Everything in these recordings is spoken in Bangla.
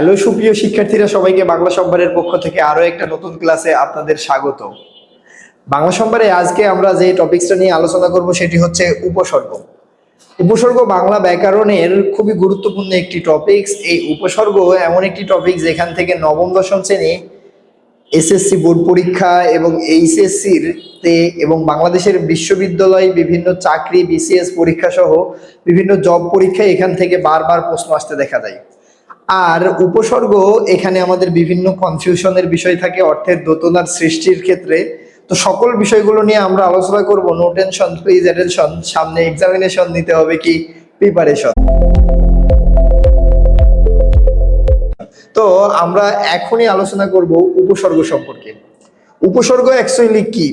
হ্যালো, সুপ্রিয় শিক্ষার্থীরা, সবাইকে বাংলা সম্ভারের পক্ষ থেকে আরও একটা নতুন ক্লাসে আপনাদের স্বাগত। বাংলা সম্ভারে আজকে আমরা যে টপিকসটা নিয়ে আলোচনা করব সেটি হচ্ছে উপসর্গ। উপসর্গ বাংলা ব্যাকরণের খুবই গুরুত্বপূর্ণ একটি টপিকস। এই উপসর্গ এমন একটি টপিক যেখান থেকে নবম, দশম শ্রেণি, এসএসসি বোর্ড পরীক্ষা এবং এইচএসসির তে এবং বাংলাদেশের বিশ্ববিদ্যালয় বিভিন্ন চাকরি, বিসিএস পরীক্ষা সহ বিভিন্ন জব পরীক্ষায় এখান থেকে বারবার প্রশ্ন আসতে দেখা যায়। আর উপসর্গ এখানে আমাদের বিভিন্ন কনফিউশনের বিষয় থাকে, অর্থের দোতনার সৃষ্টির ক্ষেত্রে। তো সকল বিষয়গুলো নিয়ে আমরা আলোচনা করব নো টেনশন প্লিজ অ্যাটেনশন সামনে এক্সামিনেশন নিতে হবে কি? প্রিপারেশন তো আমরা এখনই আলোচনা করব উপসর্গ সম্পর্কে। উপসর্গ অ্যাকচুয়ালি কি?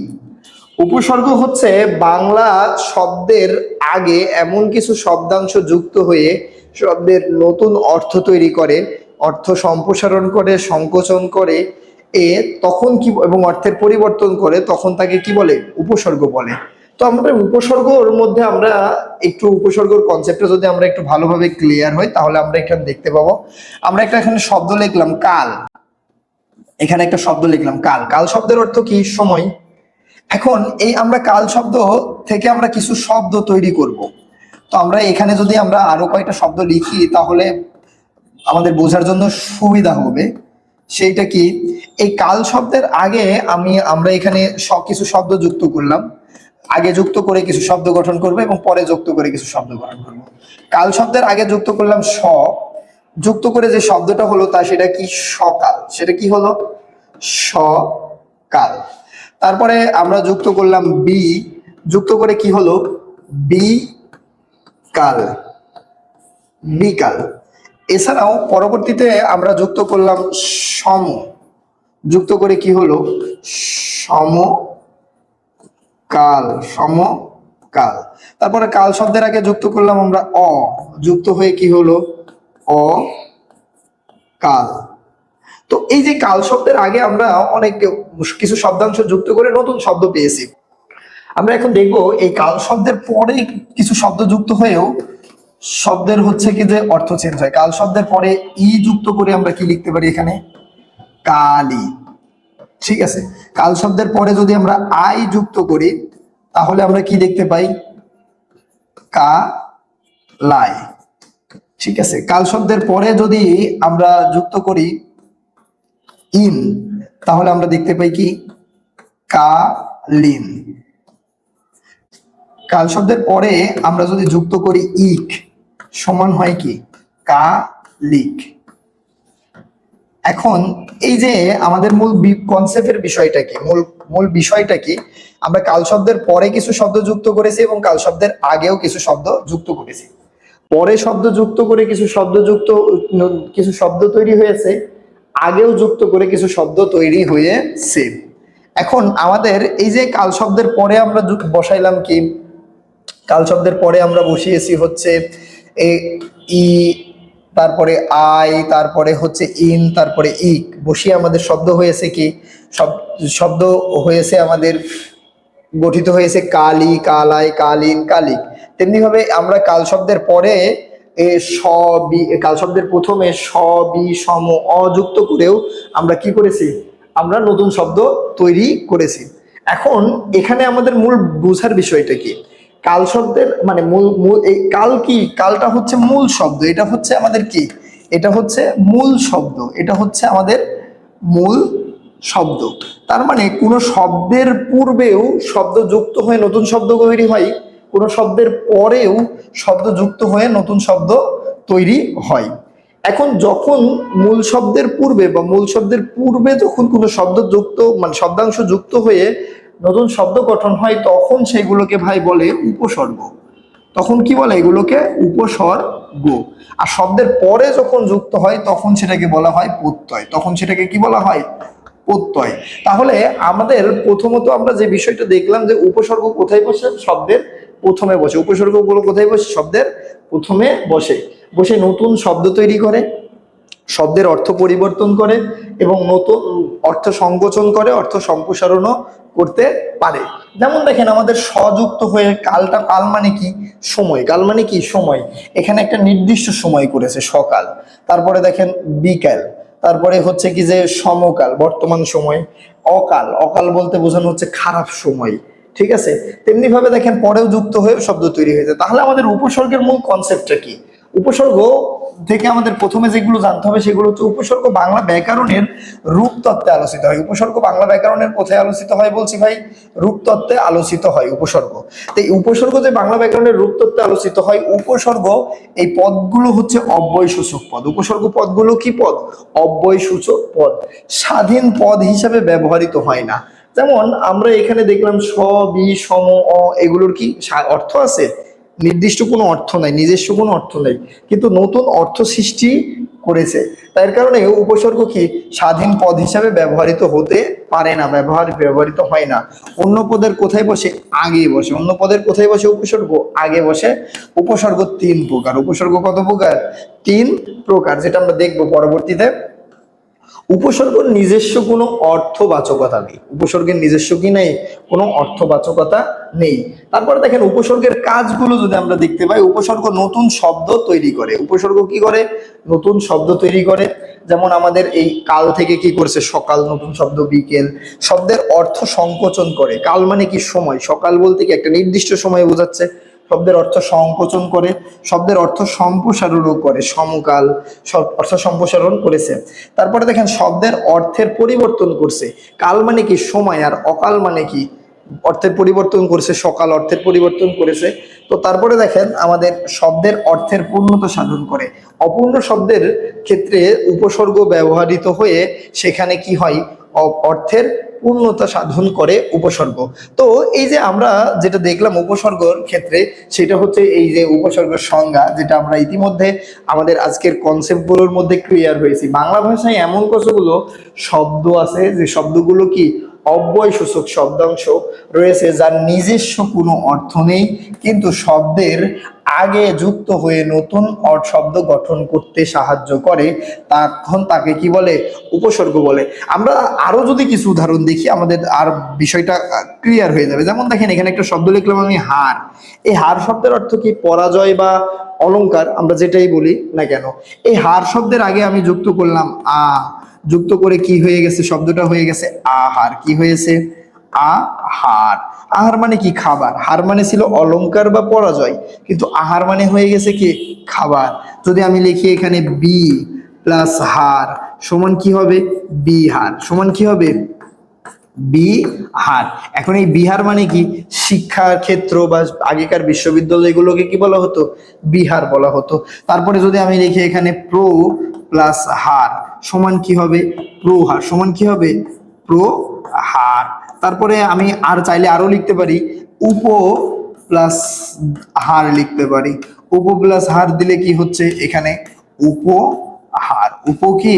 উপসর্গ হচ্ছে বাংলা শব্দের আগে এমন কিছু শব্দাংশ যুক্ত হয়ে শব্দের নতুন অর্থ তৈরি করে, অর্থ সম্প্রসারণ করে, সংকোচন করে, এ তখন কি এবং অর্থের পরিবর্তন করে, তখন তাকে কি বলে? উপসর্গ বলে। তো আমরা উপসর্গর মধ্যে আমরা একটু উপসর্গর কনসেপ্টটা যদি আমরা একটু ভালোভাবে ক্লিয়ার হই তাহলে আমরা এখানে দেখতে পাবো। আমরা একটা এখানে শব্দ লিখলাম, কাল। এখানে একটা শব্দ লিখলাম, কাল। কাল শব্দের অর্থ কি? সময়। এখন এই আমরা কাল শব্দ থেকে আমরা কিছু শব্দ তৈরি করব। তো আমরা এখানে যদি আমরা আরও কয়েকটা শব্দ লিখি, তাহলে আমাদের বোঝার জন্য সুবিধা হবে। সেইটা কি? এই কাল শব্দের আগে আমি, আমরা এখানে কিছু শব্দ যুক্ত করলাম। আগে যুক্ত করে কিছু শব্দ গঠন করব এবং পরে যুক্ত করে কিছু শব্দ গঠন করব। কাল শব্দের আগে যুক্ত করলাম স। যুক্ত করে যে শব্দটা হলো তা, সেটা কি সকাল? সেটা কি হলো? সকাল। তারপরে আমরা যুক্ত করলাম বি যুক্ত করে কি হলো? বি কাল। বিকাল এছাড়াও পরবর্তীতে আমরা যুক্ত করলাম সম। যুক্ত করে কি হলো? সম কাল সম কাল। তারপরে কাল শব্দের আগে যুক্ত করলাম আমরা অ। যুক্ত হয়ে কি হলো? অ কাল। তো এই যে কাল শব্দের আগে আমরা অনেক কিছু শব্দাংশ যুক্ত করে নতুন শব্দ পেয়েছি। আমরা এখন দেখব এই কাল শব্দের পরে কিছু শব্দ যুক্ত হয়েও শব্দের হচ্ছে কি যে অর্থ চেঞ্জ হয়। কাল শব্দের পরে ই যুক্ত করে আমরা কি লিখতে পারি এখানে? কালি। ঠিক আছে? কাল শব্দের পরে যদি আমরা আই যুক্ত করি, তাহলে আমরা কি দেখতে পাই? কা লাই ঠিক আছে? কাল শব্দের পরে যদি আমরা যুক্ত করি ইন, তাহলে আমরা দেখতে পাই কি? কালিন। কাল শব্দের পরে আমরা যদি যুক্ত করি ইক, সমান হয় কি? কালিক। এখন এই যে আমাদের মূল কনসেপ্টের বিষয়টা কি? মূল মূল বিষয়টা কি? আমরা কাল শব্দের পরে কিছু শব্দ যুক্ত করেছি এবং কাল শব্দের আগেও কিছু শব্দ যুক্ত করেছি। পরে শব্দ যুক্ত করে কিছু শব্দ যুক্ত, কিছু শব্দ তৈরি হয়েছে আগেও যুক্ত করে কিছু শব্দ তৈরি হয়েছে এখন আমাদের এই যে কাল শব্দের পরে আমরা বসাইলাম কি? কাল শব্দের পরে আমরা বসিয়েছি হচ্ছে এ, ই, তারপরে আই, তারপরে হচ্ছে ইন, তারপরে ইক। বসিয়ে আমাদের শব্দ হয়েছে কি? শব্দ হয়েছে আমাদের, গঠিত হয়েছে কালি, কালাই, কালিন, কালিক। তেমনি ভাবে আমরা কাল শব্দের পরে এ স, বি কাল শব্দের প্রথমে স, বি সম অযুক্ত করেও আমরা কি করেছি? আমরা নতুন শব্দ তৈরি করেছি। এখন এখানে আমাদের মূল বোঝার বিষয়টা কি? কাল শব্দের মানে মূল মূল, এই কাল কি? কালটা হচ্ছে মূল শব্দ। এটা হচ্ছে আমাদের কি? এটা হচ্ছে মূল শব্দ। এটা হচ্ছে আমাদের মূল শব্দ। তার মানে কোনো শব্দের পূর্বেও শব্দ যুক্ত হয়ে নতুন শব্দ তৈরি হয় কোনো শব্দের পরেও শব্দ যুক্ত হয়ে নতুন শব্দ তৈরি হয়। এখন যখন মূল শব্দের পূর্বে বা মূল শব্দের পূর্বে যখন কোনো শব্দ যুক্ত মানে শব্দাংশ যুক্ত হয়ে নতুন শব্দ গঠন হয়, তখন সেগুলোকে ভাই বলে উপসর্গ। তখন কি বলে? এগুলোকে উপসর্গ। আর শব্দের পরে যখন যুক্ত হয়, তখন সেটাকে বলা হয় প্রত্যয়। তখন সেটাকে কি বলা হয়? প্রত্যয়। তাহলে আমাদের প্রথমত আমরা যে বিষয়টা দেখলাম যে উপসর্গ কোথায় বসে? শব্দের প্রথমে বসে। উপসর্গগুলো কোথায় বসে? শব্দের প্রথমে বসে। বসে নতুন শব্দ তৈরি করে, শব্দের অর্থ পরিবর্তন করে এবং নতুন অর্থ সংকোচন করে, অর্থ সম্প্রসারণও করতে পারে। যেমন দেখেন, আমাদের সযুক্ত হয়ে কালটা, কাল মানে কি? সময়। কাল মানে কি? সময়। এখানে একটা নির্দিষ্ট সময় করেছে, সকাল। তারপরে দেখেন, বিকাল। তারপরে হচ্ছে কি যে সমকাল, বর্তমান সময়। অকাল। অকাল বলতে বোঝানো হচ্ছে খারাপ সময়। ঠিক আছে? তেমনি ভাবে দেখেন পরেও যুক্ত হয়ে শব্দ তৈরি হয়েছে। তাহলে আমাদের উপসর্গের মূল কনসেপ্টটা কি? উপসর্গ থেকে আমাদের প্রথমে যেগুলো জানতে হবে সেগুলো হচ্ছে উপসর্গ বাংলা ব্যাকরণের রূপতত্ত্বে আলোচিত হয়। উপসর্গ বাংলা ব্যাকরণের কোথায় আলোচিত হয় বলছি ভাই? রূপতত্ত্বে আলোচিত হয় উপসর্গ। তো এই উপসর্গ যে বাংলা ব্যাকরণের রূপতত্ত্বে আলোচিত হয়, উপসর্গ এই পদগুলো হচ্ছে অব্যয় সূচক পদ। উপসর্গ পদগুলো কি পদ? অব্যয় সূচক পদ। স্বাধীন পদ হিসাবে ব্যবহৃত হয় না। যেমন আমরা এখানে দেখলাম স, বি, সম, অ এগুলোর কি অর্থ আছে? নির্দিষ্ট কোনো অর্থ নাই, নিজস্ব কোনো অর্থ নেই। কিন্তু নতুন অর্থ সৃষ্টি করেছে। তার কারণে উপসর্গ কি? স্বাধীন পদ হিসাবে ব্যবহৃত হতে পারে না, ব্যবহার, ব্যবহৃত হয় না। অন্য পদের কোথায় বসে? আগে বসে। অন্য পদের কোথায় বসে উপসর্গ? আগে বসে উপসর্গ তিন প্রকার। উপসর্গ কত প্রকার? তিন প্রকার, যেটা আমরা দেখব পরবর্তীতে। উপসর্গ নিজস্ব কোনো অর্থবাচকতা নেই। উপসর্গের নিজস্ব কি নেই? কোনো অর্থবাচকতা নেই। তারপরে দেখেন, উপসর্গের কাজগুলো যদি আমরা দেখতে পাই, উপসর্গ নতুন শব্দ তৈরি করে। উপসর্গ কি করে? নতুন শব্দ তৈরি করে। যেমন আমাদের এই কাল থেকে কি করছে? সকাল, নতুন শব্দ বিকেল। শব্দের অর্থ সংকোচন করে। কাল মানে কি? সময়। সকাল বলতে কি? একটা নির্দিষ্ট সময় বোঝাচ্ছে। শব্দের অর্থ সংকোচন করে, শব্দের অর্থ সম্প্রসারণও করে, সমকাল অর্থ সম্প্রসারণ করেছে। তারপরে দেখেন, শব্দের অর্থের পরিবর্তন করছে। কাল মানে কি? সময়। আর অকাল মানে কি? অর্থের পরিবর্তন করেছে, সকাল অর্থের পরিবর্তন করেছে। তো তারপরে দেখেন, আমাদের শব্দের অর্থের পূর্ণতা সাধন করে। অপূর্ণ শব্দের ক্ষেত্রে উপসর্গ ব্যবহৃত হয়ে সেখানে কি হয়? অর্থের পূর্ণতা সাধন করে উপসর্গ। তো এই যে আমরা যেটা দেখলাম উপসর্গর ক্ষেত্রে, সেটা হচ্ছে এই যে উপসর্গের সংজ্ঞা, যেটা আমরা ইতিমধ্যে আমাদের আজকের কনসেপ্টগুলোর মধ্যে ক্লিয়ার হয়েছি। বাংলা ভাষায় এমন কতগুলো শব্দ আছে, যে শব্দগুলো কি অব্যয় সূচক শব্দাংশ রয়েছে যার নিজস্ব কোনো অর্থ নেই, কিন্তু শব্দের আগে যুক্ত হয়ে নতুন শব্দ গঠন করতে সাহায্য করে, তখন তাকে কি বলে? উপসর্গ বলে। আমরা আরও যদি কিছু উদাহরণ দেখি, আমাদের আর বিষয়টা ক্লিয়ার হয়ে যাবে। যেমন দেখেন, এখানে একটা শব্দ লিখলাম আমি, হার। এই হার শব্দের অর্থ কি? পরাজয় বা অলংকার, আমরা যেটাই বলি না কেন। এই হার শব্দের আগে আমি যুক্ত করলাম, আ। যুক্ত করে কি হয়ে গেছে? শব্দটা হয়ে গেছে আহার। কি হয়েছে? আহার। আহার মানে কি? খাবার। হার মানে ছিল অলংকার বা পরাজয়। কিন্তু আহার মানে হয়ে গেছে কি? খাবার। যদি আমি লিখি এখানে বি প্লাস হার সমান কি হবে? বিহার সমান কি হবে? বিহার এখন এই বিহার মানে কি? শিক্ষার ক্ষেত্র বা আগেকার বিশ্ববিদ্যালয়গুলোকে কি বলা হতো? বিহার বলা হতো। তারপরে যদি আমি লিখি এখানে প্রো প্লাস হার সমান কি হবে? প্রহার সমান কি হবে? প্রহার তারপরে আমি আর চাইলে আরও লিখতে পারি। উপ প্লাস হার লিখতে পারি। উপ প্লাস হার দিলে কি হচ্ছে এখানে? উপ হার। উপ কি?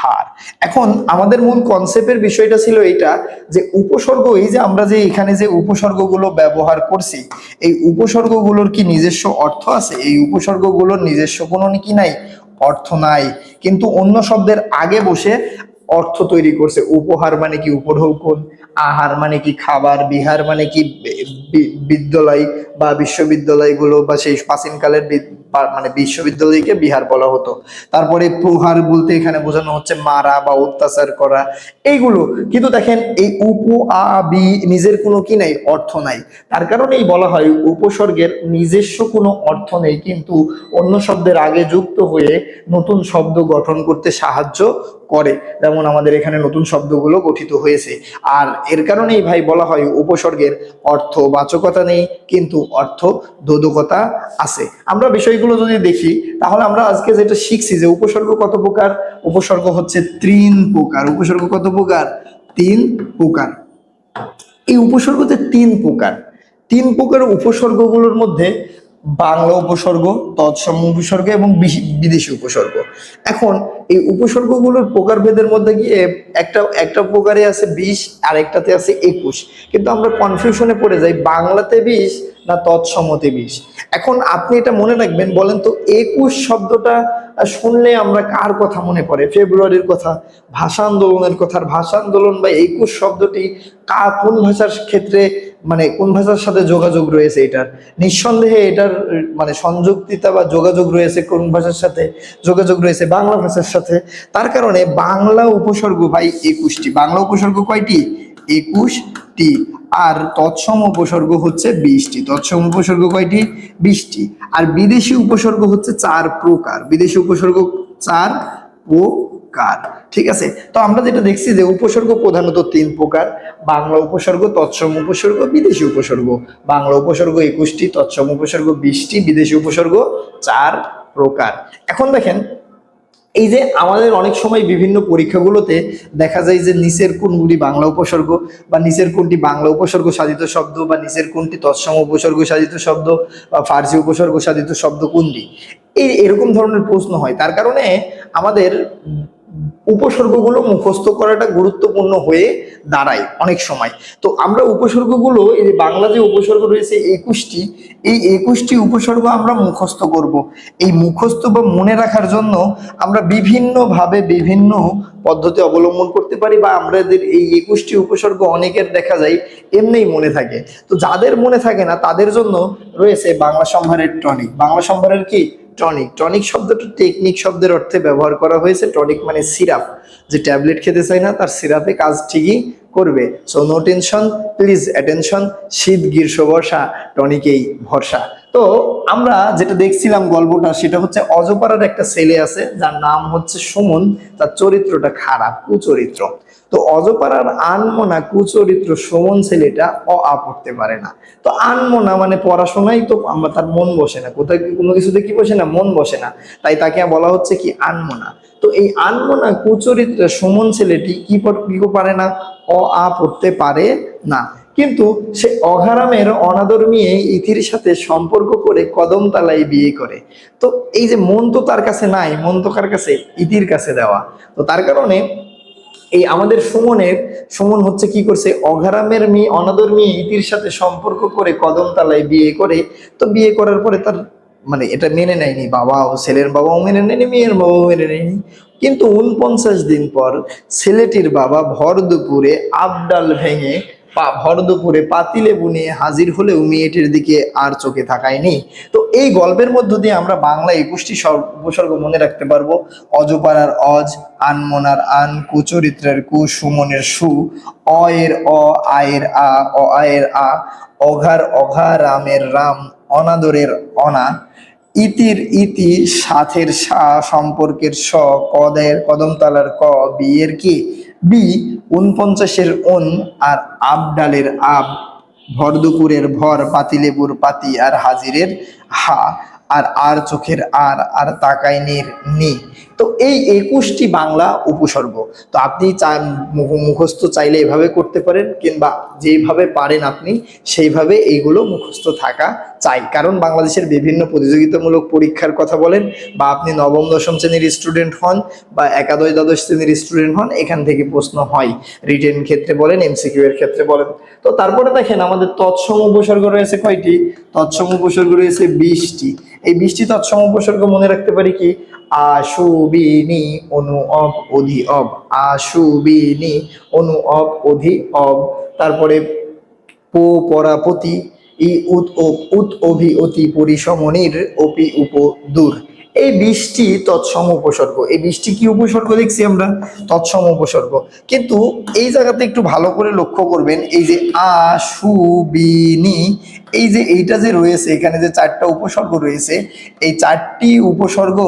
হার। এখন আমাদের মূল কনসেপ্টের বিষয়টা ছিল এইটা যে উপসর্গ, এই যে আমরা যে এখানে যে উপসর্গগুলো ব্যবহার করছি, এই উপসর্গগুলোর কি নিজস্ব অর্থ আছে? এই উপসর্গগুলোর নিজস্ব কোনো কি নাই? অর্থ নাই। কিন্তু অন্য শব্দের আগে বসে অর্থ তৈরি করছে। উপহার মানে কি? উপঢৌকন। আহার মানে কি খাবার, বিহার মানে কি বিদ্যালয় বা বিশ্ববিদ্যালয়গুলো বা সেই প্রাচীনকালের মানে বিশ্ববিদ্যালয়কে বিহার বলা হতো। তারপরে প্রহার বলতে এখানে বোঝানো হচ্ছে মারা বা অত্যাচার করা। এইগুলো, কিন্তু দেখেন এই উপ, আ, বি নিজের কোনো কি নাই, অর্থ নাই। তার কারণেই বলা হয় উপসর্গের নিজস্ব কোনো অর্থ নেই, কিন্তু অন্য শব্দের আগে যুক্ত হয়ে নতুন শব্দ গঠন করতে সাহায্য করে। যেমন আমাদের এখানে নতুন শব্দগুলো গঠিত হয়েছে। আর এর কারণেই ভাই বলা হয় উপসর্গের অর্থ বাচকতা নেই, কিন্তু অর্থ দোদকতা আছে। আমরা বিষয়গুলো যদি দেখি, তাহলে আমরা আজকে যেটা শিখছি যে উপসর্গ কত প্রকার? উপসর্গ হচ্ছে তিন প্রকার। উপসর্গ কত প্রকার? তিন প্রকার। এই উপসর্গ যে তিন প্রকার তিন প্রকার উপসর্গগুলোর মধ্যে বাংলা উপসর্গ, তৎসম উপসর্গ এবং বিদেশি উপসর্গ। এখন এই উপসর্গগুলোর প্রকারভেদের মধ্যে গিয়ে একটা একটা প্রকারে আছে বিশ আর একটাতে আছে একুশ। কিন্তু আমরা কনফিউশনে পড়ে যাই। বাংলাতে বিশ না তৎসমতে বিশ এখন আপনি এটা মনে রাখবেন, বলেন তো, একুশ শব্দটা শুনলে আমরা কার কথা মনে পড়ে? ফেব্রুয়ারির কথা, ভাষা আন্দোলনের কথা। ভাষা আন্দোলন বা একুশ শব্দটি কা কোন ভাষার ক্ষেত্রে মানে কোন ভাষার সাথে যোগাযোগ রয়েছে এটার? নিঃসন্দেহে এটার মানে সংযুক্তিতা বা যোগাযোগ রয়েছে কোন ভাষার সাথে? যোগাযোগ রয়েছে বাংলা ভাষার সাথে। তার কারণে বাংলা উপসর্গ ভাই একুশটি। বাংলা উপসর্গ কয়টি? একুশটি। আর তৎসম উপসর্গ হচ্ছে বিশটি তৎসম উপসর্গ কয়টি? বিশটি আর বিদেশি উপসর্গ হচ্ছে চার প্রকার। বিদেশি উপসর্গ চার প্রকার। ঠিক আছে? তো আমরা যেটা দেখছি যে উপসর্গ প্রধানত তিন প্রকার। বাংলা উপসর্গ, তৎসম উপসর্গ, বিদেশি উপসর্গ। বাংলা উপসর্গ একুশটি, তৎসম উপসর্গ বিশটি, বিদেশি উপসর্গ চার প্রকার। এখন দেখেন এই যে আমাদের অনেক সময় বিভিন্ন পরীক্ষাগুলোতে দেখা যায় যে নিচের কোনগুলি বাংলা উপসর্গ বা নিচের কোনটি বাংলা উপসর্গ সাধিত শব্দ বা নিচের কোনটি তৎসম উপসর্গ সাধিত শব্দ বা ফার্সি উপসর্গ সাধিত শব্দ কোনটি? এই এরকম ধরনের প্রশ্ন হয়। তার কারণে আমাদের উপসর্গগুলো মুখস্থ করাটা গুরুত্বপূর্ণ হয়ে দাঁড়ায় অনেক সময়। তো আমরা উপসর্গগুলো, এই যে বাংলা যে উপসর্গ রয়েছে একুশটি, এই একুশটি উপসর্গ আমরা মুখস্থ করব। এই মুখস্থ বা মনে রাখার জন্য আমরা বিভিন্নভাবে বিভিন্ন পদ্ধতি অবলম্বন করতে পারি বা আমাদের এই একুশটি উপসর্গ অনেকের দেখা যায় এমনিই মনে থাকে। তো যাদের মনে থাকে না, তাদের জন্য রয়েছে বাংলা সম্ভারের টনিক। বাংলা সম্ভারের কি? টনিক। টনিক শব্দটা টেকনিক শব্দের অর্থে ব্যবহার করা হয়েছে। টনিক মানে সিরাপ। যে ট্যাবলেট খেতে চাই না, তার সিরাপে কাজ ঠিকই করবে। So no tension please attention শীত, গ্রীষ্ম, বর্ষা টনিকেই ভরসা। তো, আমরা যেটা দেখছিলাম গল্পটা, সেটা হচ্ছে অজপাড়ার একটা ছেলে আছে, যার নাম হচ্ছে সুমন। তার চরিত্রটা খারাপ, কুচরিত্র। তো অজপাড়ার আনমোনা কুচরিত্র সুমন ছেলেটা অ আ পড়তে পারে না। তো আনমোনা মানে পড়াশোনাই তো আমরা তার মন বসে না। কোথায় কোনো কিছুতে কি বসে না? মন বসে না। তাই তাকে বলা হচ্ছে কি আনমোনা। তো এই আনমোনা কুচরিত্র সুমন ছেলেটি কি পারে না? অ আ পড়তে পারে না। কিন্তু সে অঘারামের অনাদর মেয়ে ইথির সাথে সম্পর্ক করে কদম তালায় বিয়ে করে। তো এই যে মন তো তার কাছে নাই, মন তো কার কাছে? ইতির কাছে দেওয়া। তো তার কারণে এই আমাদের সুমনের, সুমন হচ্ছে কি করছে, অঘারামের মেয়ে, অনাদর মেয়ে, ইতির সাথে সম্পর্ক করে কদম তালায় বিয়ে করে। তো বিয়ে করার পরে তার মানে এটা মেনে নেয়নি, বাবাও ছেলের বাবাও মেনে নেয়নি, মেয়ের বাবাও মেনে নেয়নি। কিন্তু উনপঞ্চাশ দিন পর ছেলেটির বাবা ভর দুপুরে আবডাল ভেঙে পা ভর দুপুরে পাতিলেবু নিয়ে হাজির হলেও মেয়েটির দিকে আর চোখে তাকায়নি। তো এই গল্পের মধ্য দিয়ে আমরা বাংলা একুশটি উপসর্গ মনে রাখতে পারব। অজপাড়ার অজ, আনমনার আন, কুচরিত্রের কু, সুমনের সু অ এর অ, আয়ের আ, অ, আয়ের আ, অঘার অঘা, রামের রাম, অনাদরের অনা, ইতির ইতি, সাথের সা, সম্পর্কের স, কদের কদমতলার ক, বিয়ের কি? বি উনপঞ্চাশের উন আর আবডালের আব ভর দুপুরের ভর পাতিলেবুর পাতি আর হাজিরের হা। আর আর চোখের আর আর তাকাইনির নি তো এই একুশটি বাংলা উপসর্গ। তো আপনি মুখস্থ চাইলে এভাবে করতে পারেন, কিংবা যেইভাবে পারেন আপনি, সেইভাবে এইগুলো মুখস্থ থাকা চাই। কারণ বাংলাদেশের বিভিন্ন প্রতিযোগিতামূলক পরীক্ষার কথা বলেন, বা আপনি নবম, দশম শ্রেণির স্টুডেন্ট হন, বা একাদশ, দ্বাদশ শ্রেণির স্টুডেন্ট হন, এখান থেকে প্রশ্ন হয়। রিটেন ক্ষেত্রে বলেন, এমসিকিউ এর ক্ষেত্রে বলেন। তো তারপরে দেখেন, আমাদের তৎসম উপসর্গ রয়েছে কয়টি? তৎসম উপসর্গ রয়েছে বিশটি। এই বৃষ্টি তৎসম উপসর্গ মনে রাখতে পারি কি? আশুবিনি অনু অব অধি অব আশুবিনি অনু অব অধি অব তারপরে পো পরাপতি, ই উত উত অভি অতি পরিসমনির অপি উপ দূর। এই বৃষ্টি তৎসম উপসর্গ। এই বৃষ্টি কি উপসর্গ দেখছি আমরা? তৎসম উপসর্গ। কিন্তু এই জায়গাতে একটু ভালো করে লক্ষ্য করবেন, এই যে আ, সু, বি, নি, এই যে এইটা যে রয়েছে, এখানে যে চারটা উপসর্গ রয়েছে, এই চারটি উপসর্গ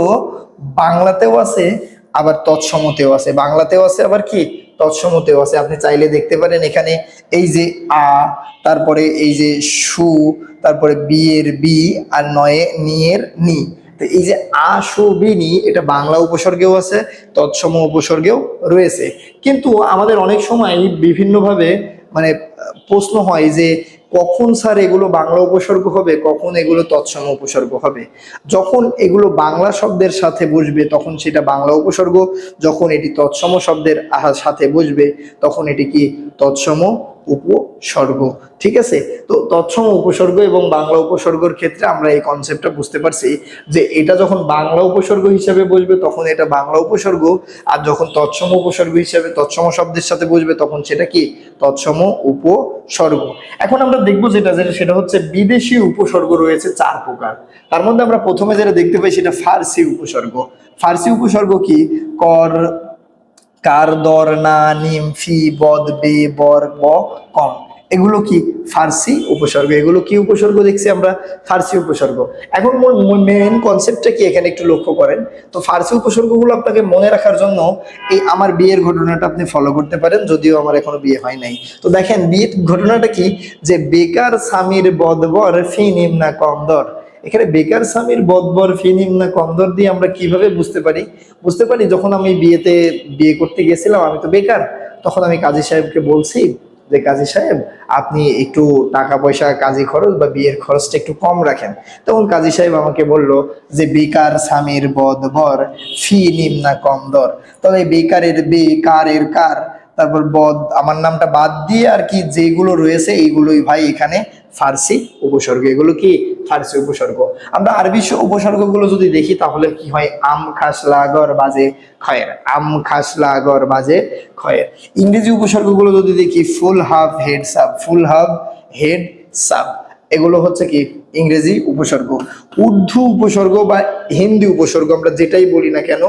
বাংলাতেও আছে, আবার তৎসমতেও আছে। বাংলাতেও আছে আবার কি? তৎসমতেও আছে। আপনি চাইলে দেখতে পারেন এখানে এই যে আ, তারপরে এই যে সু, তারপরে বিয়ের বি আর নয়ে নিয়ের নি। তো এই যে আ, সু এটা বাংলা উপসর্গেও আছে, তৎসম উপসর্গেও রয়েছে। কিন্তু আমাদের অনেক সময় বিভিন্নভাবে মানে প্রশ্ন হয় যে কখন স্যার এগুলো বাংলা উপসর্গ হবে, কখন এগুলো তৎসম উপসর্গ হবে? যখন এগুলো বাংলা শব্দের সাথে বসবে, তখন সেটা বাংলা উপসর্গ। যখন এটি তৎসম শব্দের সাথে বসবে, তখন এটি কি তৎসম উপসর্গ, ঠিক আছে? তো তৎসম উপসর্গ এবং বাংলা উপসর্গের ক্ষেত্রে আমরা এই কনসেপ্টটা বুঝতে পারছি যে এটা যখন বাংলা উপসর্গ হিসাবে বসবে, তখন এটা বাংলা উপসর্গ, আর যখন তৎসম উপসর্গ হিসাবে তৎসম শব্দের সাথে বসবে, তখন সেটা কি? তৎসম উপসর্গ। এখন আমরা দেখব যেটা যেটা, সেটা হচ্ছে বিদেশি উপসর্গ রয়েছে চার প্রকার। তার মধ্যে আমরা প্রথমে যেটা দেখতে পাই, সেটা ফার্সি উপসর্গ। ফার্সি উপসর্গ কি? কর কার দর না নিম ফি বদ বে বর ব কম। এগুলো কি ফার্সি উপসর্গ? এগুলো কি উপসর্গ দেখছি আমরা? ফার্সি উপসর্গ। এখন মেন কনসেপ্টটা কি? এখানে একটু লক্ষ্য করেন। তো ফার্সি উপসর্গগুলো আপনাকে মনে রাখার জন্য এই আমার বিয়ের ঘটনাটা আপনি ফলো করতে পারেন, যদিও আমার এখনও বিয়ে হয় নাই। তো দেখেন, বিয়ের ঘটনাটা কি? যে বেকার স্বামীর বদবর ফি নিম্না কম দর। এখানে বেকার স্বামীর বদবর ফিনিম না কন্দর দিয়ে আমরা কীভাবে বুঝতে পারি? বুঝতে পারি যখন আমি বিয়েতে বিয়ে করতে গেছিলাম আমি তো বেকার। তখন আমি কাজী সাহেবকে বলছি যে, কাজী সাহেব, আপনি একটু টাকা পয়সা কাজী খরচ বা বিয়ের খরচটা একটু কম রাখেন। তখন কাজী সাহেব আমাকে বলল যে, বেকার স্বামীর বদবর ফি নিম না কম দর তবে বেকারের বে কারের কার? তারপর বদ, আমার নামটা বাদ দিয়ে আর কি যেগুলো রয়েছে, এইগুলোই ভাই এখানে ফার্সি উপসর্গ। এগুলো কি ফার্সি উপসর্গ? আমরা আরবি উপসর্গগুলো যদি দেখি, তাহলে কি হয়? আম খাস লাগর বাজে খয়ের। আম খাস লাগর বাজে খয়ের। ইংরেজি উপসর্গগুলো যদি দেখি, full half head sub. Full half head sub. এগুলো হচ্ছে কি? ইংরেজি উপসর্গ। উর্দু উপসর্গ বা হিন্দি উপসর্গ আমরা যেটাই বলি না কেন,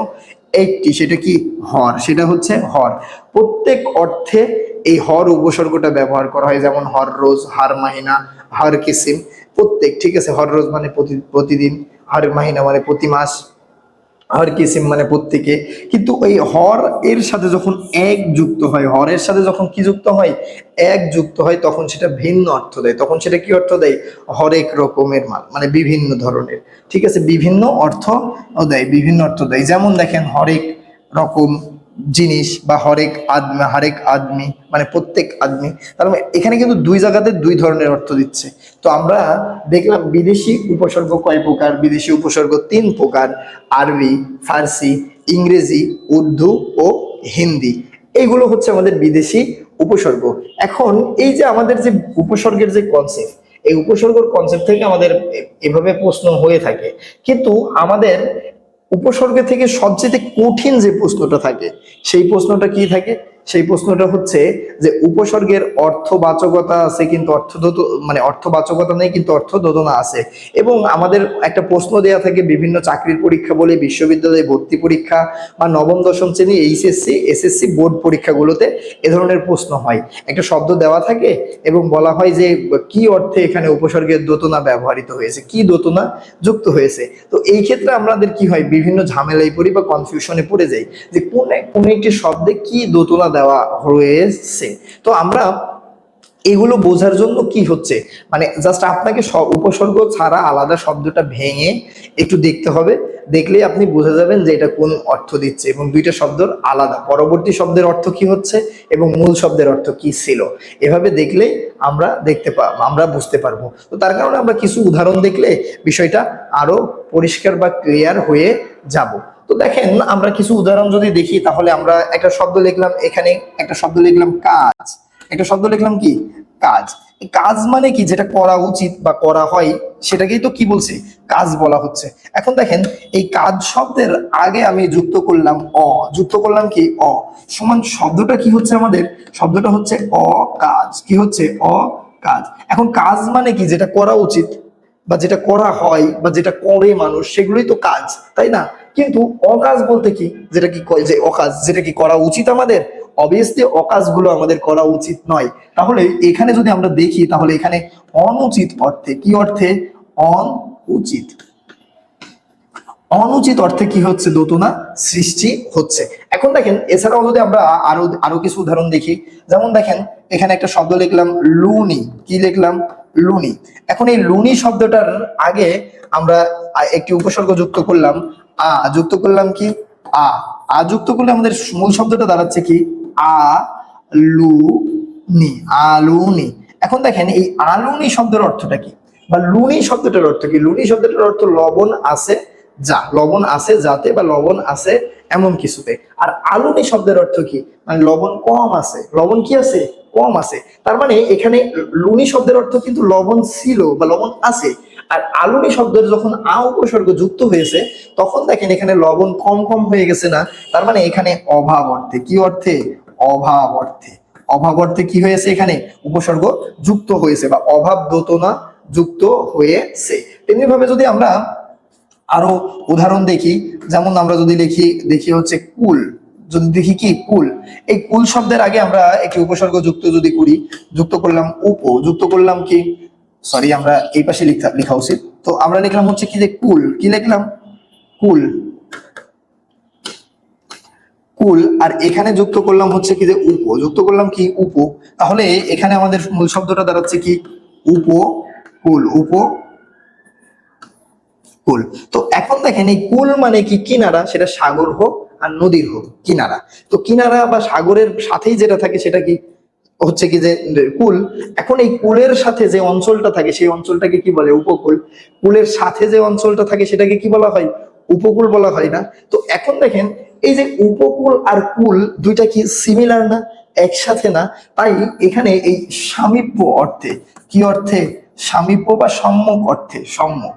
একটি, সেটা কি? হর, সেটা হচ্ছে হর। প্রত্যেক অর্থে এই হর উপসর্গটা ব্যবহার করা হয়, যেমন হর রোজ, হার মাহিনা, হার কিসিম, প্রত্যেক, ঠিক আছে? হর রোজ মানে প্রতি, প্রতিদিন, হার মাহিনা মানে প্রতি মাস। হর কিসিম মানে প্রত্যেকে। কিন্তু ওই হর এর সাথে যখন এক যুক্ত হয় হরের সাথে যখন কি যুক্ত হয়? এক যুক্ত হয়, তখন সেটা ভিন্ন অর্থ দেয়। তখন সেটা কি অর্থ দেয়? হরেক রকমের মাল মানে বিভিন্ন ধরনের। ঠিক আছে? বিভিন্ন অর্থ দেয়, বিভিন্ন অর্থ দেয়। যেমন দেখেন, হরেক রকম জিনিস বা হরেক আদমি হরেক আদমি মানে প্রত্যেক আদমি, তার মানে এখানে কিন্তু দুই জায়গাতে দুই ধরনের অর্থ দিচ্ছে। তো আমরা দেখলাম বিদেশি উপসর্গ কয় প্রকার? বিদেশি উপসর্গ তিন প্রকার, আরবি, ফার্সি, ইংরেজি, উর্দু ও হিন্দি। এইগুলো হচ্ছে আমাদের বিদেশি উপসর্গ। এখন এই যে আমাদের যে উপসর্গের যে কনসেপ্ট এই উপসর্গের কনসেপ্ট থেকে আমাদের এভাবে প্রশ্ন হয়ে থাকে। কিন্তু আমাদের উপসর্গ থেকে সবচেয়ে কঠিন যে প্রশ্নটা থাকে সেই প্রশ্নটা কি থাকে? সেই প্রশ্নটা হচ্ছে যে উপসর্গের অর্থবাচকতা আছে কিন্তু অর্থ মানে অর্থবাচকতা নেই কিন্তু অর্থ দোদনা আছে। এবং আমাদের একটা প্রশ্ন দেয়া থাকে বিভিন্ন চাকরির পরীক্ষা বলে, বিশ্ববিদ্যালয়ে ভর্তি পরীক্ষা বা নবম, দশম শ্রেণি, এইচএসসি, এসএসসি বোর্ড পরীক্ষাগুলোতে এ ধরনের প্রশ্ন হয়। একটা শব্দ দেওয়া থাকে এবং বলা হয় যে কি অর্থে এখানে উপসর্গের দোতনা ব্যবহৃত হয়েছে, কি দোতনা যুক্ত হয়েছে। তো এই ক্ষেত্রে আমাদের কি হয়, বিভিন্ন ঝামেলায় পড়ি বা কনফিউশনে পড়ে যাই যে কোন কোন একটি শব্দে কি দোতনা দেওয়া হয়েছে তো আমরা এগুলো বোঝার জন্য কি হচ্ছে? মানে জাস্ট আপনাকে উপসর্গ ছাড়া আলাদা শব্দটা ভেঙে একটু দেখতে হবে। দেখলেই আপনি বুঝে যাবেন যে এটা কোন অর্থ দিচ্ছে এবং দুইটা শব্দের আলাদা। পরবর্তী শব্দের অর্থ কি হচ্ছে এবং মূল শব্দের অর্থ কি ছিল? এভাবে দেখলে আমরা দেখতে পা আমরা বুঝতে পারব। তো তার কারণে আমরা কিছু উদাহরণ দেখলে বিষয়টা আরও পরিষ্কার বা ক্লিয়ার হয়ে যাব। তো দেখেন, আমরা কিছু উদাহরণ যদি দেখি, তাহলে আমরা একটা শব্দ লিখলাম এখানে, একটা শব্দ লিখলাম কাজ। একটা শব্দ লিখলাম কি? কাজ। কাজ মানে কি? যেটা করা উচিত বা করা হয়, সেটাকেই তো কি বলছে? কাজ বলা হচ্ছে। এখন দেখেন, এই কাজ শব্দের আগে আমি যুক্ত করলাম অ। যুক্ত করলাম কি? অ। সমান শব্দটা কি হচ্ছে আমাদের? শব্দটা হচ্ছে অ কাজ। কি হচ্ছে? অ কাজ। এখন কাজ মানে কি? যেটা করা উচিত বা যেটা করা হয় বা যেটা করে মানুষ, সেগুলোই তো কাজ, তাই না? কিন্তু অকাজ বলতে কি? যেটা কি যে অকাজ, যেটা কি করা উচিত আমাদের? অবভিয়াসলি অকাজগুলো আমাদের করা উচিত নয়। তাহলে এখানে যদি আমরা দেখি, তাহলে এখানে অনুচিত অর্থে কি অর্থে? অনুচিত। অনুচিত অর্থে কি হচ্ছে? দোতনা সৃষ্টি হচ্ছে। এখন দেখেন, এছাড়াও যদি আমরা আরও আরও কিছু উদাহরণ দেখি, যেমন দেখেন, এখানে একটা শব্দ লিখলাম, লুনি। কি লিখলাম? লুনি। এখন এই লুনি শব্দটার আগে আমরা একটি উপসর্গ যুক্ত করলাম আ যুক্ত করলাম কি? আ আ যুক্ত করলে আমাদের মূল শব্দটা দাঁড়াচ্ছে কি? আ, লু, নি আলুনি এখন দেখেন, এই আলুনি শব্দের অর্থটা কি? বা লুনি শব্দটার অর্থ কি? লুনি শব্দটার অর্থ লবণ আছে যা, লবণ আছে যাতে বা লবণ আছে এমন কিছুতে। আর আলুনি শব্দের অর্থ কি? মানে লবণ কম আছে। লবণ কি আছে? কম আছে। তার মানে এখানে লুনি শব্দের অর্থ কিন্তু লবণ ছিল বা লবণ আছে। আর আলুনি শব্দের যখন আ উপসর্গ যুক্ত হয়েছে, তখন দেখেন এখানে লবণ কম কম হয়ে গেছে না? তার মানে এখানে অভাব অর্থে। কি অর্থে? অভাব অর্থে। অভাব অর্থে কি হয়েছে এখানে? উপসর্গ যুক্ত হয়েছে বা অভাব দোতনা যুক্ত হয়েছে। তেমনি ভাবে যদি আমরা আরও উদাহরণ দেখি, যেমন আমরা যদি লিখি, দেখি হচ্ছে কুল। যদি দেখি কি? কুল। এই কুল শব্দের আগে আমরা একটি উপসর্গ যুক্ত যদি করি, যুক্ত করলাম উপ। যুক্ত করলাম কি? সরি আমরা এই পাশে লিখা, লেখা উচিত। তো আমরা লিখলাম হচ্ছে কি যে কুল। কি লিখলাম? কুল। কুল। আর এখানে যুক্ত করলাম হচ্ছে কি যে উপ। যুক্ত করলাম কি উপ? তাহলে এখানে আমাদের মূল শব্দটা দাঁড়াচ্ছে কি? উপ কুল। উপ কুল। তো এখন দেখেন এই কুল মানে কি কিনারা? সেটা সাগর হোক আর নদীর হোক, কিনারা। তো কিনারা বা সাগরের সাথেই যেটা থাকে সেটা কি? হচ্ছে কি যে কুল, এখন এই কুলের সাথে যে অঞ্চলটা থাকে, সেই অঞ্চলটাকে কি বলে? উপকূল। কুলের সাথে যে অঞ্চলটা থাকে, সেটাকে কি বলা হয়? উপকূল বলা হয় না। তো এখন দেখেন, এই যে উপকূল আর কুল দুইটা কি সিমিলার না? একসাথে না? তাই এখানে এই সামীপ্য অর্থে, কি অর্থে? সামীপ্য বা সম্যক অর্থে সম্যক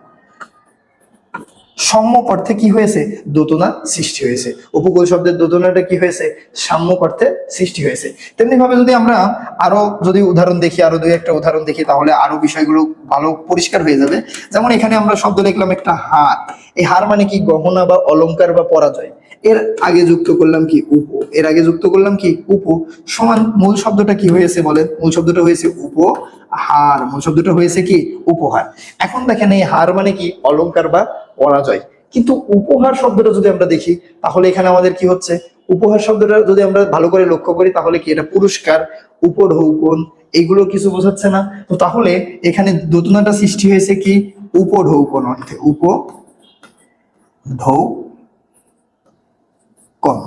সম্যক অর্থে কি হয়েছে? দোতনা সৃষ্টি হয়েছে। উপকূল শব্দের দোতনাটা কি হয়েছে? সাম্যক অর্থে সৃষ্টি হয়েছে। তেমনি ভাবে যদি আমরা আরও যদি উদাহরণ দেখি, আরও দুই একটা উদাহরণ দেখি, তাহলে আরও বিষয়গুলো ভালো পরিষ্কার হয়ে যাবে। যেমন এখানে আমরা শব্দ দেখলাম একটা হার। এই হার মানে কি? গহনা বা অলংকার বা পরাজয়। এর আগে যুক্ত করলাম কি উপ। এর আগে যুক্ত করলাম কি উপ। সমান মূল শব্দটা কি হয়েছে বলেন? মূল শব্দটা হয়েছে উপ হার মূল শব্দটা হয়েছে কি? উপহার। এখন দেখেন এই হার মানে কি? অলংকার বা পরাজয়। কিন্তু উপহার শব্দটা যদি আমরা দেখি, তাহলে এখানে আমাদের কি হচ্ছে? উপহার শব্দটা যদি আমরা ভালো করে লক্ষ্য করি, তাহলে কি এটা পুরস্কার, উপঢৌকন এইগুলো কিছু বোঝাচ্ছে না? তো তাহলে এখানে দোতনাটা সৃষ্টি হয়েছে কি? উপঢৌকন অর্থে উপ ঢৌ কন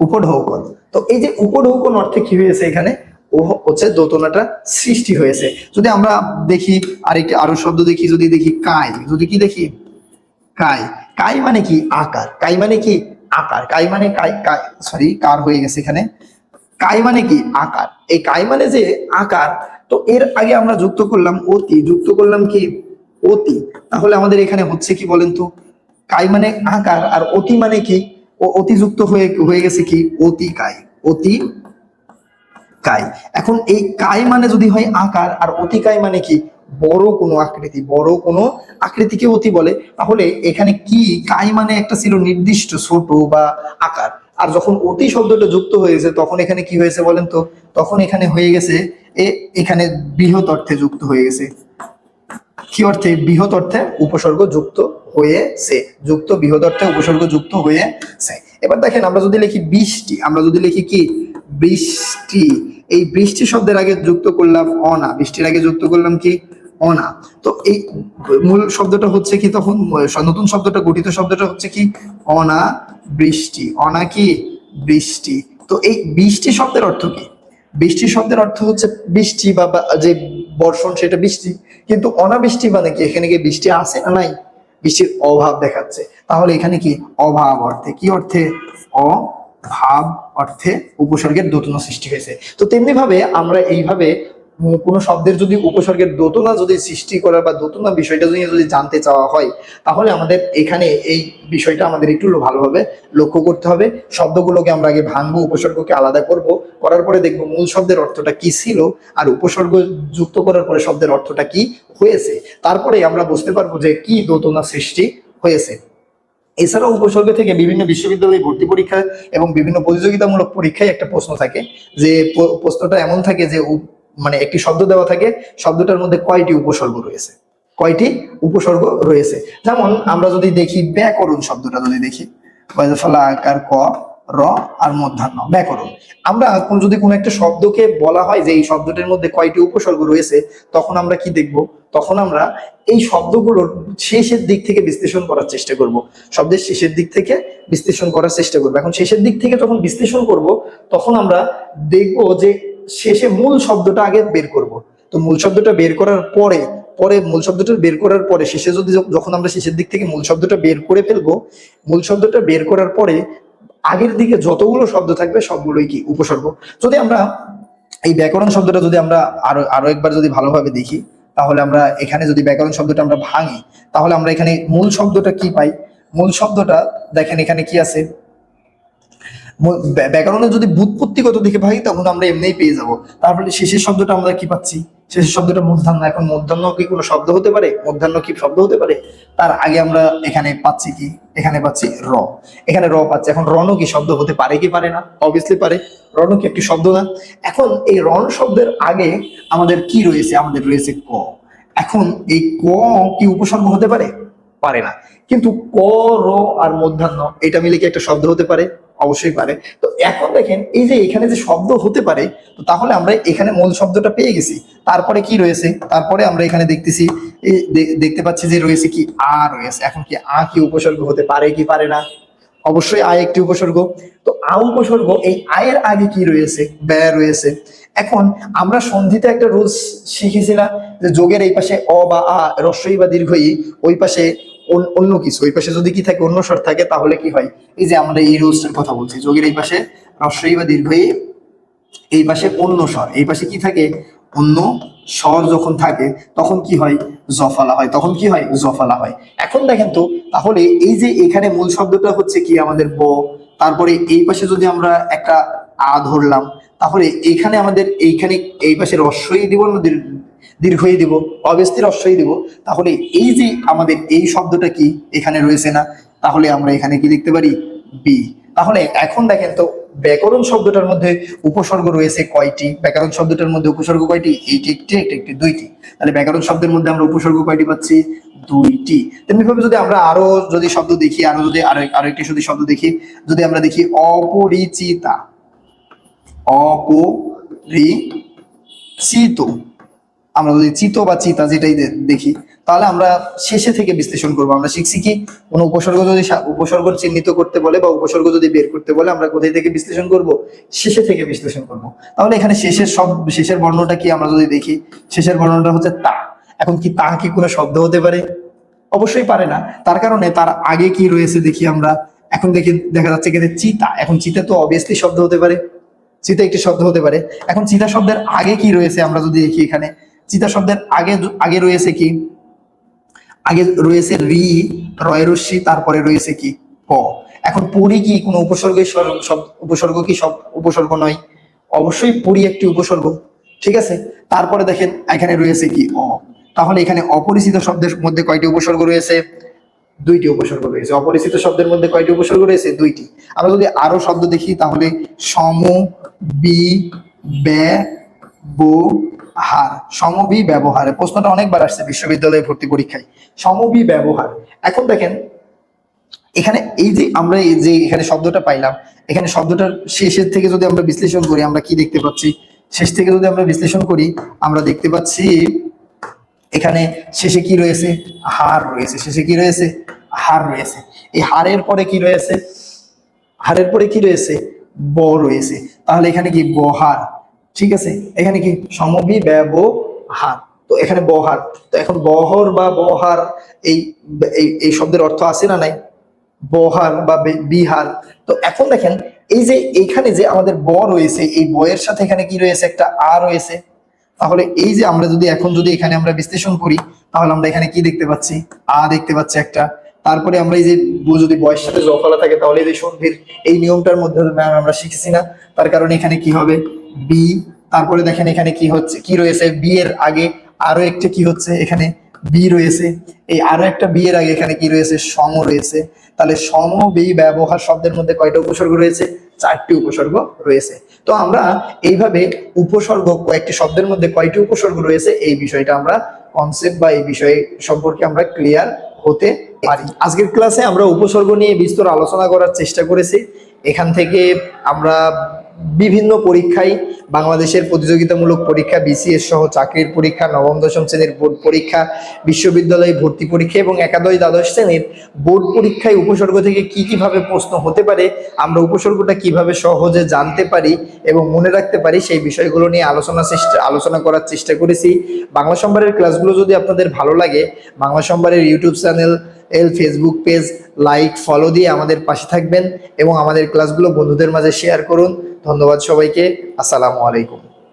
উপঢৌকন। তো এই যে উপঢৌকন অর্থে কি হয়েছে এখানে? ও হচ্ছে দোতনাটা সৃষ্টি হয়েছে। যদি আমরা দেখি আরেকটি আরও শব্দ দেখি, যদি দেখি কাই, যদি কি দেখি? কাই। কাই মানে কি? আকার। কাই মানে কি? আকার। কাই মানে কাই? কাই সরি কার হয়ে গেছে এখানে? কাই মানে কি? আকার। এই কাই মানে যে আকার, তো এর আগে আমরা যুক্ত করলাম অতি। যুক্ত করলাম কি? অতি। তাহলে আমাদের এখানে হচ্ছে কি বলেন তো? কাই মানে আকার আর অতি মানে কি? ও অতিযুক্ত হয়ে হয়ে গেছে কি? অতি কাই। অতি কাই। এখন এই কাই মানে যদি হয় আকার আর অতিকাই মানে কি? বড় কোনো আকৃতি। বড় কোনো আকৃতিকে অতি বলে। তাহলে এখানে কি কাই মানে একটা ছিল নির্দিষ্ট, ছোট বা আকার। আর যখন অতি শব্দটা যুক্ত হয়েছে, তখন এখানে কি হয়েছে বলেন তো? তখন এখানে হয়ে গেছে, এ এখানে বৃহৎ অর্থে যুক্ত হয়ে গেছে। কি অর্থে? বৃহৎ অর্থে উপসর্গ যুক্ত হয়েছে। যুক্ত, বৃহৎ অর্থে উপসর্গ যুক্ত হয়েছে। এবার দেখেন, আমরা যদি লিখি বৃষ্টি, আমরা যদি লিখি কি? বৃষ্টি। এই বৃষ্টি শব্দের আগে যুক্ত করলাম অনা। বৃষ্টির আগে যুক্ত করলাম কি? অনা। তো এই মূল শব্দটা হচ্ছে কি তখন? নতুন শব্দটা, গঠিত শব্দটা হচ্ছে কি? অনা বৃষ্টি। অনা কি? বৃষ্টি। তো এই বৃষ্টি শব্দের অর্থ কি? বৃষ্টি শব্দের অর্থ হচ্ছে বৃষ্টি বা যে বর্ষণ, সেটা বৃষ্টি। কিন্তু অনাবৃষ্টি মানে কি? এখানে কি বৃষ্টি আছে না নাই? বৃষ্টির অভাব দেখাচ্ছে। তাহলে এখানে কি? অভাব অর্থে। কি অর্থে? অভাব অর্থে উপসর্গের দোতনা সৃষ্টি হয়েছে। তো তেমনি ভাবে আমরা এইভাবে কোনো শব্দের যদি উপসর্গের দোতনা যদি সৃষ্টি করা বা দোতনা বিষয়টা যদি যদি জানতে চাওয়া হয়, তাহলে আমাদের এখানে এই বিষয়টা আমাদের একটু ভালোভাবে লক্ষ্য করতে হবে। শব্দগুলোকে আমরা আগে ভাঙবো, উপসর্গকে আলাদা করব। করার পরে দেখব মূল শব্দের অর্থটা কি ছিল আর উপসর্গ যুক্ত করার পরে শব্দের অর্থটা কি হয়েছে। তারপরে আমরা বুঝতে পারব যে কি দোতনা সৃষ্টি হয়েছে। এছাড়াও উপসর্গ থেকে বিভিন্ন বিশ্ববিদ্যালয়ে ভর্তি পরীক্ষা এবং বিভিন্ন প্রতিযোগিতামূলক পরীক্ষায় একটা প্রশ্ন থাকে যে প্রশ্নটা এমন থাকে যে মানে একটি শব্দ দেওয়া থাকে, শব্দটার মধ্যে কয়টি উপসর্গ রয়েছে? কয়টি উপসর্গ রয়েছে? যেমন আমরা যদি দেখি ব্যাকরণ শব্দটা যদি দেখি ফলা আকার ক র আর মধ্যাহ্ন। ব্যাকরণ আমরা যদি কোনো একটা শব্দকে বলা হয় যে এই শব্দটির মধ্যে কয়টি উপসর্গ রয়েছে, তখন আমরা কি দেখব? তখন আমরা এই শব্দগুলোর শেষের দিক থেকে বিশ্লেষণ করার চেষ্টা করব। শব্দের শেষের দিক থেকে বিশ্লেষণ করার চেষ্টা করব। এখন শেষের দিক থেকে যখন বিশ্লেষণ করব, তখন আমরা দেখব যে শেষে মূল শব্দটা আগে বের করব। তো মূল শব্দটা বের করার পরে পরে মূল শব্দটা বের করার পরে, শেষে যদি যখন আমরা শেষের দিক থেকে মূল শব্দটা বের করে ফেলব, মূল শব্দটা বের করার পরে আগের দিকে যতগুলো শব্দ থাকবে সবগুলোই কি উপসর্গ? যদি আমরা এই ব্যাকরণ শব্দটা যদি আমরা আরও আরও একবার যদি ভালোভাবে দেখি, তাহলে আমরা এখানে যদি ব্যাকরণ শব্দটা আমরা ভাঙি, তাহলে আমরা এখানে মূল শব্দটা কি পাই? মূল শব্দটা দেখেন এখানে কি আছে? ব্যাকরণের যদি বুৎপত্তিগত দিকে ভাগি তখন আমরা এমনিই পেয়ে যাব। তারপরে শেষের শব্দটা আমরা কি পাচ্ছি? শেষের শব্দটা মূর্ধান্য এখন মূর্ধান্য কি কোনো শব্দ হতে পারে? মূর্ধান্য কি শব্দ হতে পারে? তার আগে আমরা এখানে পাচ্ছি কি? এখানে পাচ্ছি র। এখানে র পাচ্ছি। এখন রণ কি শব্দ হতে পারে কি পারে না? অবভিয়াসলি পারে। রণ কি একটি শব্দ না? এখন এই রণ শব্দের আগে আমাদের কি রয়েছে? আমাদের রয়েছে ক। এখন এই ক কি উপসর্গ হতে পারে? পারে না। কিন্তু ক, র আর মধ্যাহ্ন, এটা মিলে কি একটা শব্দ হতে পারে? অবশ্যই পারে। তো এখন দেখেন, এই যে এখানে যে শব্দ হতে পারে, তো তাহলে আমরা এখানে মূল শব্দটা পেয়ে গেছি। তারপরে কি রয়েছে? তারপরে আমরা এখানে দেখতেছি দেখতে পাচ্ছি যে রয়েছে কি আ রয়েছে। এখন কি আ কি উপসর্গ হতে পারে কি পারে না? অবশ্যই আয় একটি উপসর্গ। তো আ উপসর্গ, এই আয়ের আগে কি রয়েছে? ব্যয় রয়েছে। এখন আমরা সন্ধিতে একটা রুলস শিখেছিলাম যে যোগের এই পাশে অ বা আ রস্বই বা দীর্ঘই, ওই পাশে অন্য কিছু, ওই পাশে যদি কি থাকে, অন্য স্বর থাকে, তাহলে কি হয়? এই যে আমরা এই রুলসটার কথা বলছি, যোগের এই পাশে রস্বই বা দীর্ঘই, এই পাশে অন্য স্বর, এই পাশে কি থাকে? অন্য স্বর যখন থাকে, তখন কি হয়? জফালা হয়, তখন কি হয়? জফালা হয়। এখন দেখেন তো, তাহলে এই যে এখানে মূল শব্দটা হচ্ছে কি আমাদের ব, তারপরে এই পাশে যদি আমরা একটা আ ধরলাম, তাহলে এইখানে আমাদের, এইখানে এই পাশে রস্যই দিব না দীর্ঘই দিব অবস্থির অশ্বই দিব। তাহলে এই যে আমাদের এই শব্দটা কি এখানে রয়েছে না? তাহলে আমরা এখানে কি লিখতে পারি? বি তাহলে এখন দেখেন তো ব্যাকরণ শব্দটার মধ্যে উপসর্গ রয়েছে কয়টি? ব্যাকরণ শব্দটার মধ্যে উপসর্গ কয়টি? এইটি একটি একটি একটি, দুইটি। তাহলে ব্যাকরণ শব্দের মধ্যে আমরা উপসর্গ কয়টি পাচ্ছি? দুইটি। তেমনি ভাবে যদি আমরা আরও যদি শব্দ দেখি, আরও যদি আরও আরও একটি যদি শব্দ দেখি, যদি আমরা দেখি অপরিচিতা, অপরিচিত আমরা যদি চিত বা চিতা যেটাই দেখি, তাহলে আমরা শেষে থেকে বিশ্লেষণ করব। আমরা শিখছি কি, কোনো উপসর্গ যদি উপসর্গ চিহ্নিত করতে বলে বা উপসর্গ যদি বের করতে বলে, আমরা কোথায় থেকে বিশ্লেষণ করব? শেষে থেকে বিশ্লেষণ করব। তাহলে এখানে শেষের সব শেষের বর্ণটা কি আমরা যদি দেখি, শেষের বর্ণটা হচ্ছে তা। এখন কি তা কি কোনো শব্দ হতে পারে? অবশ্যই পারে না। তার কারণে তার আগে কি রয়েছে দেখি আমরা। এখন দেখি, দেখা যাচ্ছে কি যে চিতা। এখন চিতা তো অবভিয়াসলি শব্দ হতে পারে। চিতা একটি শব্দ হতে পারে। এখন চিতা শব্দের আগে কি রয়েছে আমরা যদি দেখি এখানে চিতা শব্দের আগে আগে রয়েছে কি? আগে রয়েছে রি রয়রস্যি তারপরে রয়েছে কি প। এখন পুরি কি কোনো উপসর্গের স্বর- সব উপসর্গ কি সব উপসর্গ নয়? অবশ্যই পুরি একটি উপসর্গ, ঠিক আছে? তারপরে দেখেন, এখানে রয়েছে কি অ। তাহলে এখানে অপরিচিত শব্দের মধ্যে কয়টি উপসর্গ রয়েছে? দুইটি উপসর্গ রয়েছে। অপরিচিত শব্দের মধ্যে কয়টি উপসর্গ রয়েছে? দুইটি। আমরা যদি আরও শব্দ দেখি, তাহলে সম, বি ব্যয় বো হার সমবি ব্যবহার প্রশ্নটা অনেকবার আসছে বিশ্ববিদ্যালয়ে ভর্তি পরীক্ষায় সমবি ব্যবহার এখন দেখেন, এখানে এই যে আমরা এই যে এখানে শব্দটা পাইলাম, এখানে শব্দটার শেষের থেকে যদি আমরা বিশ্লেষণ করি, আমরা কি দেখতে পাচ্ছি? শেষ থেকে যদি আমরা বিশ্লেষণ করি, আমরা দেখতে পাচ্ছি এখানে শেষে কি রয়েছে? হার রয়েছে। শেষে কি রয়েছে? হার রয়েছে। এই হারের পরে কি রয়েছে? হারের পরে কি রয়েছে? ব রয়েছে। তাহলে এখানে কি বহার ঠিক আছে? এখানে কি? সমবি ব্যবহার তো এখানে বহার। তো এখন বহর বা বহার এই, এই- শব্দের অর্থ আছে না নাই? বহার বা বিহার। তো এখন দেখেন, এই যে এইখানে যে আমাদের ব রয়েছে, এই বয়ের সাথে এখানে কি রয়েছে? একটা আ রয়েছে। তাহলে এই যে আমরা যদি এখন যদি এখানে আমরা বিশ্লেষণ করি, তাহলে আমরা এখানে কি দেখতে পাচ্ছি? আ দেখতে পাচ্ছি একটা। তারপরে আমরা এই যে যদি বয়ের সাথে জফলা থাকে, তাহলে এই যে সন্ধির এই নিয়মটার মধ্যে আমরা শিখেছি না। তার কারণে এখানে কি হবে? বি তারপরে দেখেন এখানে কি হচ্ছে, কি রয়েছে? বি এর আগে আরও একটা কি হচ্ছে এখানে? বি রয়েছে। এই আরও একটা বি এর আগে এখানে কি রয়েছে? সম রয়েছে। তাহলে সম বি ব্যবহার শব্দের মধ্যে কয়টা উপসর্গ রয়েছে? চারটি উপসর্গ রয়েছে। তো আমরা এইভাবে উপসর্গ, কয়েকটি শব্দের মধ্যে কয়টি উপসর্গ রয়েছে, এই বিষয়টা আমরা কনসেপ্ট বা এই বিষয় সম্পর্কে আমরা ক্লিয়ার হতে পারি। আজকের ক্লাসে আমরা উপসর্গ নিয়ে বিস্তর আলোচনা করার চেষ্টা করেছি। এখান থেকে আমরা বিভিন্ন পরীক্ষায় বাংলাদেশের প্রতিযোগিতামূলক পরীক্ষা বিসিএস সহ চাকরির পরীক্ষা, নবম, দশম শ্রেণির বোর্ড পরীক্ষা, বিশ্ববিদ্যালয় ভর্তি পরীক্ষা এবং একাদশ, দ্বাদশ শ্রেণির বোর্ড পরীক্ষায় উপসর্গ থেকে কি কীভাবে প্রশ্ন হতে পারে, আমরা উপসর্গটা কীভাবে সহজে জানতে পারি এবং মনে রাখতে পারি সেই বিষয়গুলো নিয়ে আলোচনা আলোচনা করার চেষ্টা করেছি। বাংলা সম্বারের ক্লাসগুলো যদি আপনাদের ভালো লাগে, বাংলা সম্বারের ইউটিউব চ্যানেল এল ফেসবুক পেজ, লাইক ফলো দিয়ে আমাদের পাশে থাকবেন এবং আমাদের ক্লাসগুলো বন্ধুদের মাঝে শেয়ার করুন। ধন্যবাদ সবাইকে। আসসালামু আলাইকুম।